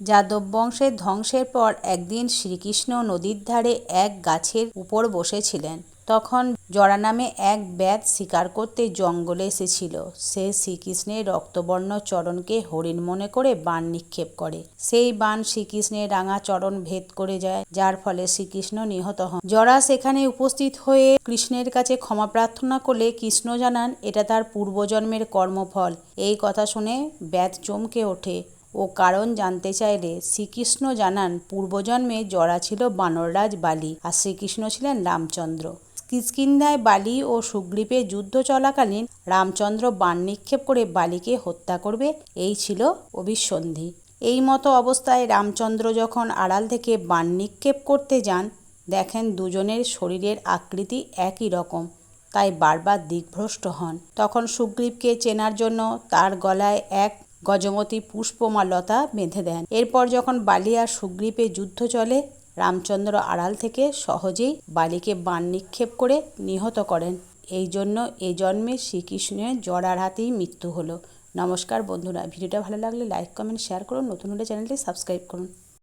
যাদব বংশের ধ্বংসের পর একদিন শ্রীকৃষ্ণ নদীর ধারে এক গাছের উপর বসেছিলেন। তখন জরা নামে এক ব্যাধ শিকার করতে জঙ্গলে এসেছিল। সে শ্রীকৃষ্ণের রক্তবর্ণ চরণকে হরিণ মনে করে বাণ নিক্ষেপ করে। সেই বাণ শ্রীকৃষ্ণের রাঙা চরণ ভেদ করে যায়, যার ফলে শ্রীকৃষ্ণ নিহত হন। জরা সেখানে উপস্থিত হয়ে কৃষ্ণের কাছে ক্ষমা প্রার্থনা করলে কৃষ্ণ জানান, এটা তার পূর্বজন্মের কর্মফল। এই কথা শুনে ব্যাধ চমকে ওঠে। ও কারণ জানতে চাইলে শ্রীকৃষ্ণ জানান, পূর্বজন্মে জরা ছিল বানররাজ বালি আর শ্রীকৃষ্ণ ছিলেন রামচন্দ্র। কিষ্কিন্ধায় বালি ও সুগ্রীবের যুদ্ধ চলাকালীন রামচন্দ্র বাণ নিক্ষেপ করে বালিকে হত্যা করবে, এই ছিল অভিসন্ধি। এই মতো অবস্থায় রামচন্দ্র যখন আড়াল থেকে বাণ নিক্ষেপ করতে যান, দেখেন দুজনের শরীরের আকৃতি একই রকম, তাই বারবার দিকভ্রষ্ট হন। তখন সুগ্রীবকে চেনার জন্য তার গলায় এক গজমতী পুষ্পমালতা বেঁধে দেন। এরপর যখন বালি আর সুগ্রীপে যুদ্ধ চলে, রামচন্দ্র আড়াল থেকে সহজেই বালিকে বান নিক্ষেপ করে নিহত করেন। এই জন্য এ জন্মে শ্রীকৃষ্ণের জড়ার হাতেই মৃত্যু হলো। নমস্কার বন্ধুরা। ভিডিওটা ভালো লাগলে লাইক কমেন্ট শেয়ার করুন। নতুন হলে চ্যানেলটি সাবস্ক্রাইব করুন।